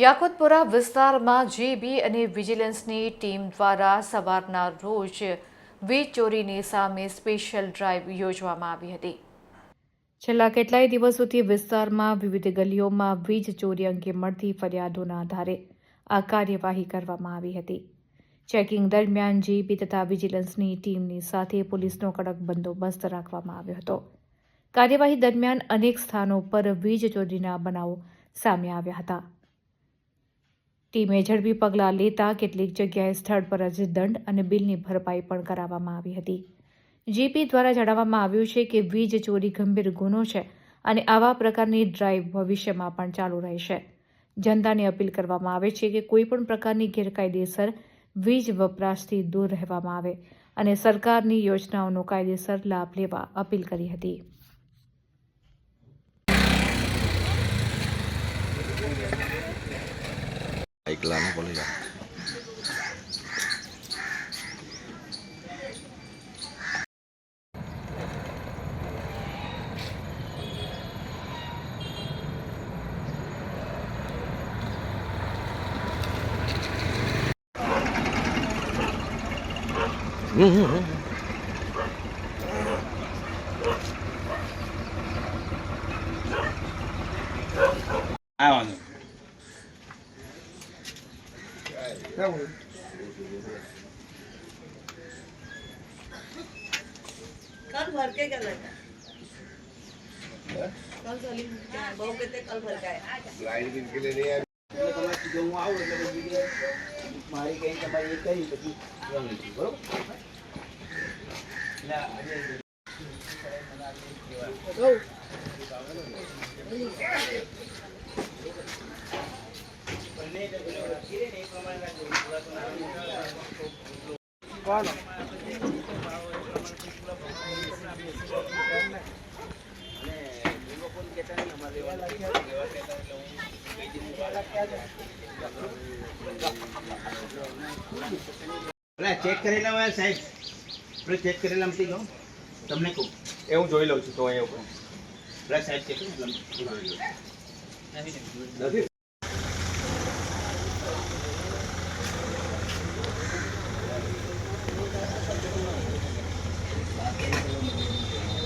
યાકુતપુરા વિસ્તારમાં જીબી અને વિજિલન્સની ટીમ દ્વારા સવારના રોજ વીજ ચોરીની સામે સ્પેશિયલ ડ્રાઈવ યોજવામાં આવી હતી. છેલ્લા કેટલાય દિવસોથી વિસ્તારમાં વિવિધ ગલીઓમાં વીજ ચોરી અંગે મળતી ફરિયાદોના આધારે આ કાર્યવાહી કરવામાં આવી હતી. ચેકિંગ દરમિયાન જીબી તથા વિજિલન્સની ટીમની સાથે પોલીસનો કડક બંદોબસ્ત રાખવામાં આવ્યો હતો. કાર્યવાહી દરમિયાન અનેક સ્થાનો પર વીજ ચોરીના બનાવો સામે આવ્યા હતા. ટીમે ઝડપી પગલાં લેતા કેટલીક જગ્યાએ સ્થળ પર જ દંડ અને બિલની ભરપાઈ પણ કરાવવામાં આવી હતી. જીપી દ્વારા જણાવવામાં આવ્યું છે કે વીજ ચોરી ગંભીર ગુનો છે અને આવા પ્રકારની ડ્રાઈવ ભવિષ્યમાં પણ ચાલુ રહેશે. જનતાને અપીલ કરવામાં આવે છે કે કોઈપણ પ્રકારની ગેરકાયદેસર વીજ વપરાશથી દૂર રહેવામાં આવે અને સરકારની યોજનાઓનો કાયદેસર લાભ લેવા અપીલ કરી હતી. એકલાને બોલી જા આ વાંધો कल भर के क्या लगा कल चली बहू कहते कल भर का है એટલે તમારે સીધો હું આવું એટલે પછી મારી કઈ તમારી એ કરી પછી એમ લીધું બરોબર એટલે આજે ચેક કરી હોય સાહેબ. ચેક કરેલા મટી ગયો તમને કહું. એ હું જોઈ લઉં છું તો અહીંયા ઉપર સાહેબ ચેક નથી.